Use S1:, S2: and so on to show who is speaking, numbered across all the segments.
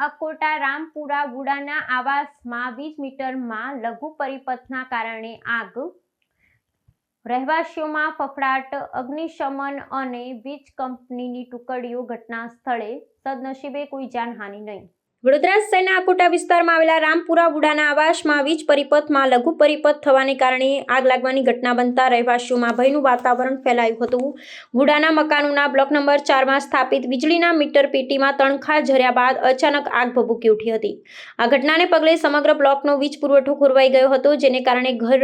S1: અકોટા, રામપુરા ગુડાના આવાસમાં વીજ મીટરમાં લઘુ પરિપથના કારણે આગ. રહેવાસીઓમાં ફફડાટ, અગ્નિશમન અને વીજ કંપનીની ટુકડીઓ ઘટના સ્થળે સદનસીબે કોઈ જાનહાનિ નહીં. વડોદરા શહેરના આકોટા વિસ્તારમાં આવેલા રામપુરા બુડાના આવાસમાં વીજ પરિપથમાં લઘુ પરિપથ થવાને કારણે આગ લાગવાની ઘટના બનતા રહેવાસીઓમાં ભયનું વાતાવરણ ફેલાયું હતું. બુડાના મકાનોના બ્લોક નંબર ચારમાં સ્થાપિત વીજળીના મીટર પેટીમાં તણખા ઝર્યા બાદ અચાનક આગ ભભૂકી ઉઠી હતી. આ ઘટનાને પગલે સમગ્ર બ્લોકનો વીજ પુરવઠો ખોરવાઈ ગયો હતો, જેને કારણે ઘર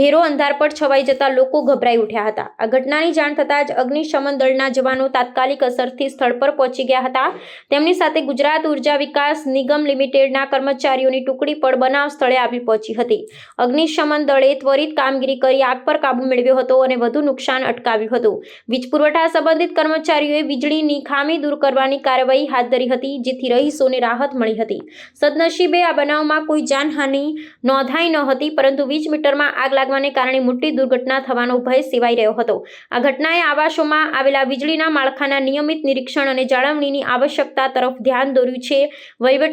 S1: ઘેરો અંધારપટ છવાઈ જતા લોકો ગભરાઈ ઉઠ્યા હતા. આ ઘટનાની જાણ થતાં જ અગ્નિશમન દળના જવાનો તાત્કાલિક અસરથી સ્થળ પર પહોંચી ગયા હતા. તેમની સાથે ગુજરાત ઊર્જા વિકાસ નિગમ લિમિટેડના કર્મચારીઓની ટુકડી પણ બનાવ સ્થળે આવી પહોંચી હતી. અગ્નિશમન દળે ત્વરિત કામગીરી કરી આગ પર કાબુ મેળવ્યો હતો અને વધુ નુકસાન અટકાવ્યું હતું. વીજ પુરવઠા સંબંધિત કર્મચારીઓએ વીજળીની ખામી દૂર કરવાની કાર્યવાહી હાથ ધરી હતી, જેથી રહીશોને રાહત મળી હતી. સદનસીબે આ બનાવમાં કોઈ જાનહાનિ નોંધાઈ ન હતી, પરંતુ વીજ મીટરમાં આગ લાગવાને કારણે મોટી દુર્ઘટના થવાનો ભય સેવાઈ રહ્યો હતો. આ ઘટનાએ આવાસોમાં આવેલા વીજળીના માળખાના નિયમિત નિરીક્ષણ અને જાળવણીની આવશ્યકતા તરફ ધ્યાન દોર્યું છે.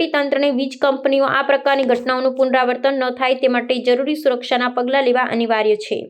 S1: તંત્રને વીજ કંપનીઓ આ પ્રકારની ઘટનાઓનું પુનરાવર્તન ન થાય તે માટે જરૂરી સુરક્ષાના પગલાં લેવા અનિવાર્ય છે.